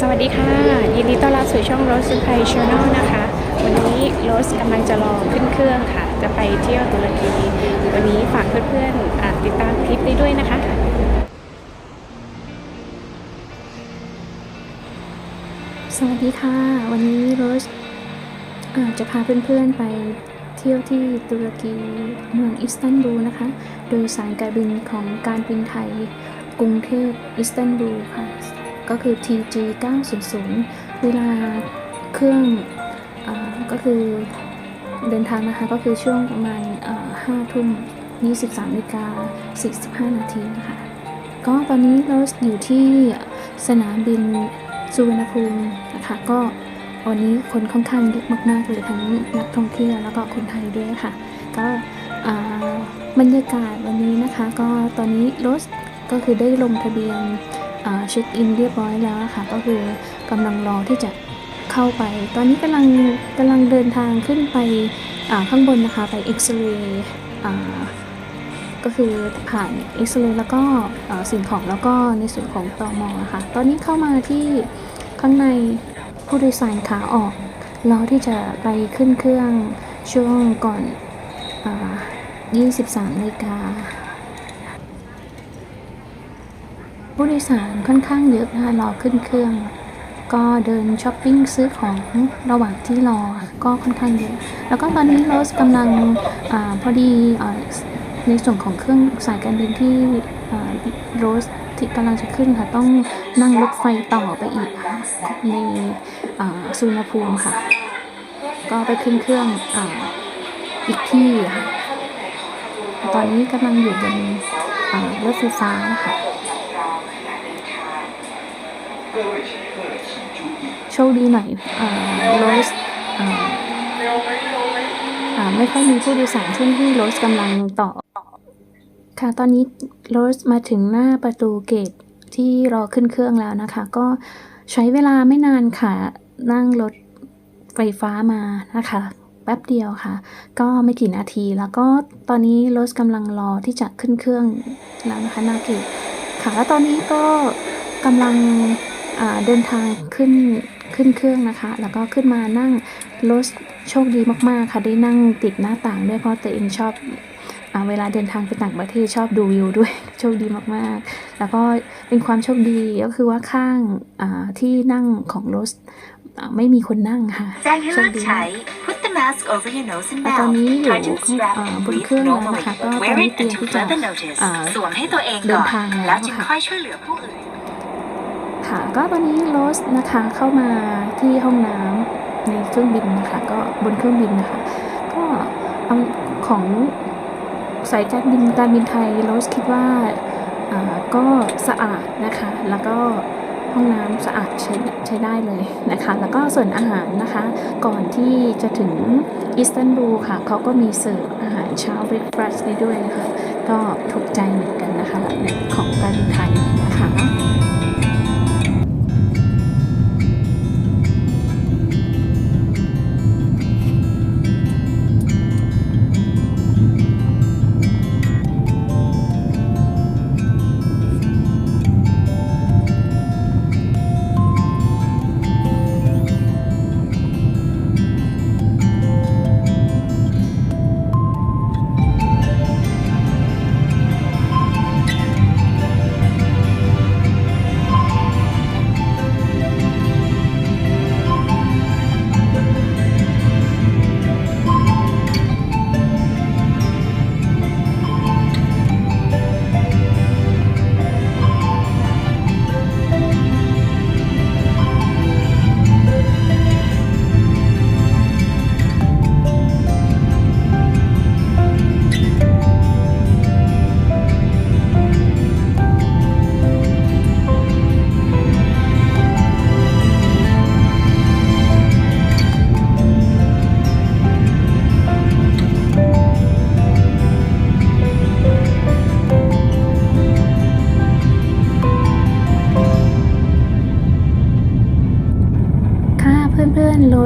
สวัสดีค่ะ ยินดีต้อนรับสู่ช่อง Rose s u p p l y Channel นะคะ วันนี้โรสกำลังจะรอขึ้นเครื่องค่ะ จะไปเที่ยวตุรกี วันนี้ฝากเพื่อนๆติดตามคลิปนี้ด้วยนะคะสวัสดีค่ะ วันนี้โรสจะพาเพื่อนๆไปเที่ยวที่ตุรกีเมืองอิสตันบูลนะคะ โดยสายการบินของการบินไทย กรุงเทพอิสตันบูลค่ะ ก็คือ TG 900 เวลาเครื่องอก็คือเดินทางนะคะ ก็คือช่วงประมาณ5ทุ่ม23นาฬิกา45 นาทีนะคะ ก็ตอนนี้เราอยู่ที่สนามบินสุวรรณภูมินะคะ ก็วันนี้คนค่อนข้างเยอะมากๆเลยทั้งนักท่องเที่ยวแล้วก็คนไทยด้วยค่ะ ก็บรรยากาศวันนี้นะคะ ก็ตอนนี้รถก็คือได้ลงทะเบียน เช็คอินเรียบร้อยแล้วค่ะ ก็คือกำลังรอที่จะเข้าไป ตอนนี้กำลังกำลังเดินทางขึ้นไปข้างบนนะคะไปเอ็กซเรย์ก็คือผ่านเอ็กซเรย์แล้วก็สิ่งของแล้วก็ในส่วนของตอมอะค่ะ ตอนนี้เข้ามาที่ข้างในผู้โดยสารขาออกรอที่จะไปขึ้นเครื่องช่วงก่อนอ23นาฬิกา ผู้โดยสารค่อนข้างเยอะนะคะรอขึ้นเครื่อง ก็เดินช้อปปิ้งซื้อของระหว่างที่รอก็ค่อนข้างเยอะแล้วก็ตอนนี้โรสกำลังอพอดีอในส่วนของเครื่องสายการบินที่โรสที่กำลังจะขึ้นค่ะ ต้องนั่งรถไฟต่อไปอีกในสุวรรณภูมิค่ะ ก็ไปขึ้นเครื่องออีกที่ค่ะตอนนี้กำลังอยู่บนรถไฟฟ้านะคะ โชคดีหน่อยโรสไม่ค่อยมีผู้โดยสารช่วงที่โรสกำลังต่อ ค่ะ ตอนนี้โรสมาถึงหน้าประตูเกตที่รอขึ้นเครื่องแล้วนะคะ ก็ใช้เวลาไม่นานค่ะ นั่งรถไฟฟ้ามานะคะแป๊บเดียวค่ะ ก็ไม่กี่นาที แล้วก็ตอนนี้โรสกำลังรอที่จะขึ้นเครื่องแล้วนะคะหน้าเกตค่ะ แล้วตอนนี้ก็กำลัง เดินทางขึ้นขึ้นเครื่องนะคะ แล้วก็ขึ้นมานั่งรถโชคดีมากๆค่ะได้นั่งติดหน้าต่างด้วยเพราะตัวเองชอบอาเวลาเดินทางไปต่างประเทศชอบดูวิวด้วยโชคดีมากๆ แล้วก็เป็นความโชคดีก็คือว่าข้างอ่าที่นั่งของรถอ่าไม่มีคนนั่งค่ะแจ้งให้โชเลิคกดีใช้มาก Put the mask over your nose and แต่ตอน mouth นี้อยู่ Try to ข้าง strap อ่า and บน breathe เครื่องแล้ว normally นะคะก็ต Wear อนนี้ it เตรียม until ที่จะ further notice อ่าสวมให้ตัวเองเดิก่นอนทางแล้วแล้วจึงค่ะ ค่ะ ก็ตอนนี้โรสนะคะเข้ามาที่ห้องน้ำในเครื่องบินนะคะ ก็บนเครื่องบินนะคะ ก็เอาของสายการบินการบินไทยโรสคิดว่าก็สะอาดนะคะ แล้วก็ห้องน้ำสะอาดใช้ใช้ได้เลยนะคะ แล้วก็ส่วนอาหารนะคะ ก่อนที่จะถึงอิสตันบูลค่ะ เขาก็มีเสิร์ฟอาหารเช้าเบรคฟาสต์ให้ด้วยนะคะ ก็ถูกใจเหมือนกันนะคะ ของการบินไทยนะคะ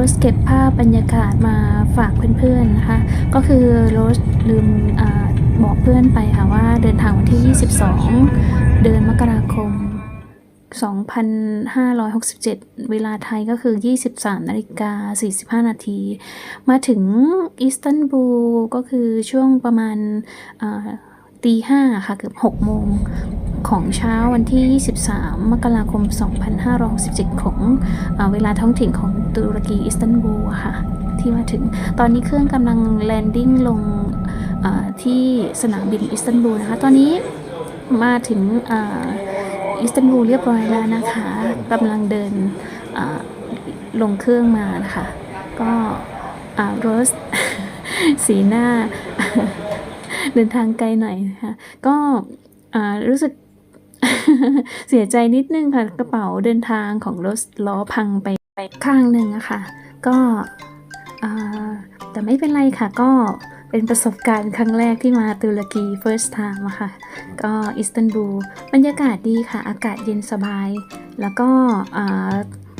สเก็บภาพบรรยากาศมาฝากเพื่อนๆนะคะ ก็คือโรสลืมอบอกเพื่อนไปค่ะว่าเดินทางวันที่ 22 เดือนมกราคม 2567 เวลาไทยก็คือ 23นาฬิกา45 นาที มาถึงอิสตันบูลก็คือช่วงประมาณตีห้าค่ะเกือบ6โมง ของเช้าวันที่ 23 มกราคม 2567 ของอเวลาท้องถิ่นของตุรกีอิสตันบูลค่ะ ที่มาถึงตอนนี้เครื่องกำลังแลนดิ้งลงที่สนามบินอิสตันบูลนะคะ ตอนนี้มาถึงอ,อิสตันบูลเรียบร้อยแล้วนะคะกำลังเดินลงเครื่องมานะคะ ก็โรสสีหน้า เดินทางไกลหน่อยนะคะก็รู้สึก เสียใจนิดนึงค่ะกระเป๋าเดินทางของรถล้อพังไปไปข้างหนึ่งอะค่ะ ก็แต่ไม่เป็นไรค่ะก็เป็นประสบการณ์ครั้งแรกที่มาตุรกี first time อะค่ะ ก็อิสตันบูลบรรยากาศดีค่ะ อากาศเย็นสบาย แล้วก็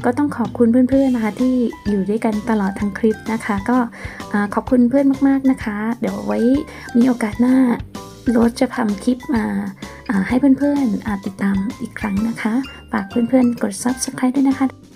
ก็ต้องขอบคุณเพื่อนๆนะคะที่อยู่ด้วยกันตลอดทั้งคลิปนะคะ ก็ขอบคุณเพื่อนมากๆนะคะ เดี๋ยวไว้มีโอกาสหน้ารสจะทำคลิปมา ให้เพื่อนๆติดตามอีกครั้งนะคะ ฝากเพื่อนๆกด subscribe ด้วยนะคะ